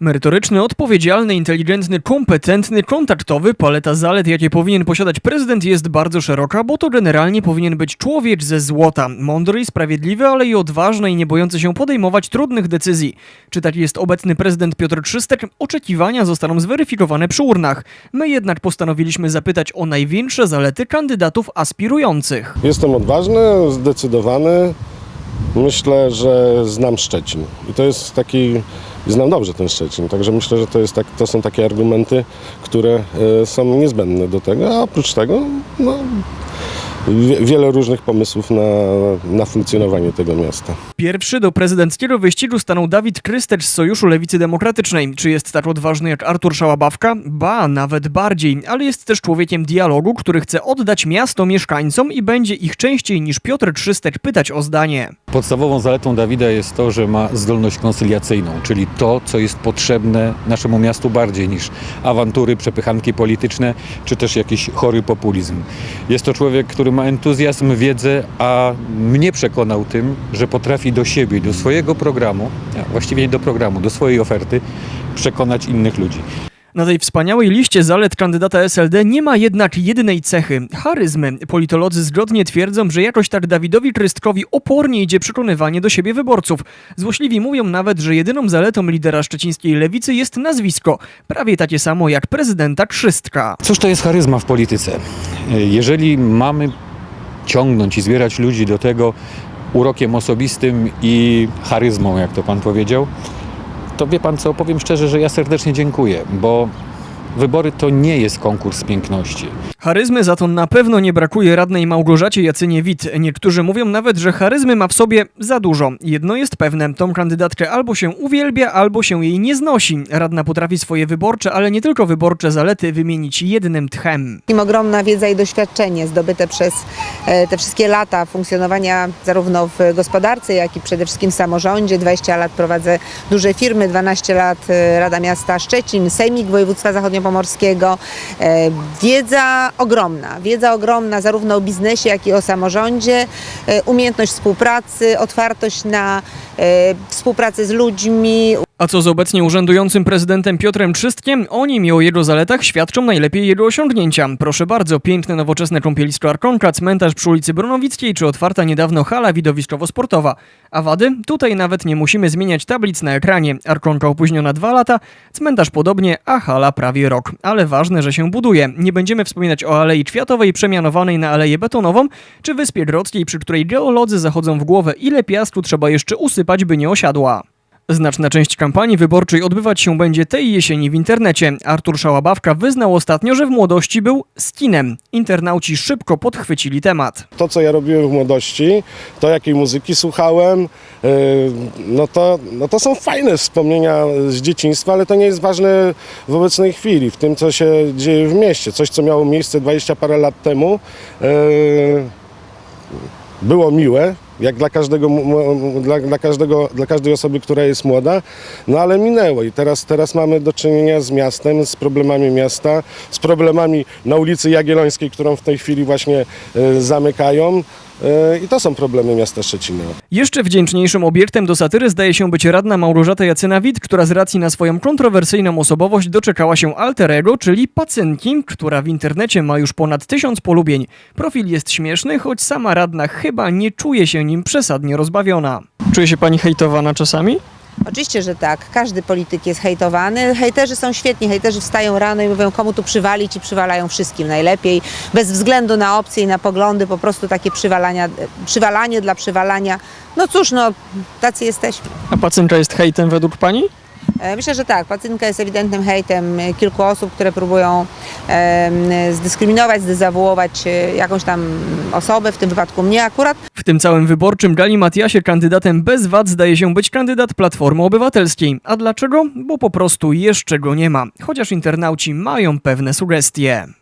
Merytoryczny, odpowiedzialny, inteligentny, kompetentny, kontaktowy, paleta zalet, jakie powinien posiadać prezydent jest bardzo szeroka, bo to generalnie powinien być człowiek ze złota. Mądry i sprawiedliwy, ale i odważny i nie bojący się podejmować trudnych decyzji. Czy taki jest obecny prezydent Piotr Trzystek? Oczekiwania zostaną zweryfikowane przy urnach. My jednak postanowiliśmy zapytać o największe zalety kandydatów aspirujących. Jestem odważny, zdecydowany. Myślę, że znam Szczecin. I to jest taki. Znam dobrze ten Szczecin, także myślę, że to, jest tak, to są takie argumenty, które e, są niezbędne do tego. A oprócz tego, no, wiele różnych pomysłów na, na funkcjonowanie tego miasta. Pierwszy do prezydenckiego wyścigu stanął Dawid Krystecz z Sojuszu Lewicy Demokratycznej. Czy jest tak odważny jak Artur Szałabawka? Ba, nawet bardziej, ale jest też człowiekiem dialogu, który chce oddać miasto mieszkańcom i będzie ich częściej niż Piotr Trzystek pytać o zdanie. Podstawową zaletą Dawida jest to, że ma zdolność koncyliacyjną, czyli to, co jest potrzebne naszemu miastu bardziej niż awantury, przepychanki polityczne, czy też jakiś chory populizm. Jest to człowiek, który ma entuzjazm, wiedzę, a mnie przekonał tym, że potrafi do siebie, do swojego programu, a właściwie nie do programu, do swojej oferty, przekonać innych ludzi. Na tej wspaniałej liście zalet kandydata SLD nie ma jednak jednej cechy charyzmy. Politolodzy zgodnie twierdzą, że jakoś tak Dawidowi Krystkowi opornie idzie przekonywanie do siebie wyborców. Złośliwi mówią nawet, że jedyną zaletą lidera szczecińskiej lewicy jest nazwisko, prawie takie samo jak prezydenta Krzystka. Cóż to jest charyzma w polityce? Jeżeli mamy ciągnąć i zbierać ludzi do tego urokiem osobistym i charyzmą, jak to pan powiedział, to wie pan co, powiem szczerze, że ja serdecznie dziękuję, bo wybory to nie jest konkurs piękności. Charyzmy za to na pewno nie brakuje radnej Małgorzacie Jacynie-Wit. Niektórzy mówią nawet, że charyzmy ma w sobie za dużo. Jedno jest pewne, tą kandydatkę albo się uwielbia, albo się jej nie znosi. Radna potrafi swoje wyborcze, ale nie tylko wyborcze zalety wymienić jednym tchem. Im ogromna wiedza i doświadczenie zdobyte przez e, te wszystkie lata funkcjonowania zarówno w gospodarce, jak i przede wszystkim w samorządzie. 20 lat prowadzę duże firmy, 12 lat e, Rada Miasta Szczecin, Sejmik Województwa Zachodniopomorskiego. E, Wiedza ogromna, wiedza ogromna zarówno o biznesie, jak i o samorządzie, e, umiejętność współpracy, otwartość na e, współpracę z ludźmi, A co z obecnie urzędującym prezydentem Piotrem Trzystkiem? O nim i o jego zaletach świadczą najlepiej jego osiągnięcia. Proszę bardzo, piękne nowoczesne kąpielisko Arkonka, cmentarz przy ulicy Bronowickiej czy otwarta niedawno hala widowiskowo-sportowa. A wady? Tutaj nawet nie musimy zmieniać tablic na ekranie. Arkonka opóźniona dwa lata, cmentarz podobnie, a hala prawie rok. Ale ważne, że się buduje. Nie będziemy wspominać o Alei Kwiatowej przemianowanej na Aleję Betonową, czy Wyspie Grodzkiej, przy której geolodzy zachodzą w głowę, ile piasku trzeba jeszcze usypać, by nie osiadła. Znaczna część kampanii wyborczej odbywać się będzie tej jesieni w internecie. Artur Szałabawka wyznał ostatnio, że w młodości był skinem. Internauci szybko podchwycili temat. To, co ja robiłem w młodości, to jakiej muzyki słuchałem, yy, no to, no to są fajne wspomnienia z dzieciństwa, ale to nie jest ważne w obecnej chwili, w tym, co się dzieje w mieście. Coś, co miało miejsce 20 parę lat temu, yy, było miłe, jak dla każdego, dla, dla, każdego, dla każdej osoby, która jest młoda, no ale minęło i teraz, teraz mamy do czynienia z miastem, z problemami miasta, z problemami na ulicy Jagiellońskiej, którą w tej chwili właśnie e, zamykają i to są problemy miasta Szczecina. Jeszcze wdzięczniejszym obiektem do satyry zdaje się być radna Małgorzata Jacyna-Wit, która z racji na swoją kontrowersyjną osobowość doczekała się alterego, czyli pacynki, która w internecie ma już ponad tysiąc polubień. Profil jest śmieszny, choć sama radna chyba nie czuje się nim przesadnie rozbawiona. Czuje się pani hejtowana czasami? Oczywiście, że tak. Każdy polityk jest hejtowany. Hejterzy są świetni. Hejterzy wstają rano i mówią, komu tu przywalić i przywalają wszystkim najlepiej. Bez względu na opcje i na poglądy, po prostu takie przywalania, przywalanie dla przywalania. No cóż, no tacy jesteśmy. A pacynka jest hejtem według pani? E, Myślę, że tak. Pacynka jest ewidentnym hejtem kilku osób, które próbują zdyskryminować, zdezawuować e, jakąś tam osobę, w tym wypadku mnie akurat. W tym całym wyborczym Gali Matiasie kandydatem bez wad zdaje się być kandydat Platformy Obywatelskiej. A dlaczego? Bo po prostu jeszcze go nie ma. Chociaż internauci mają pewne sugestie.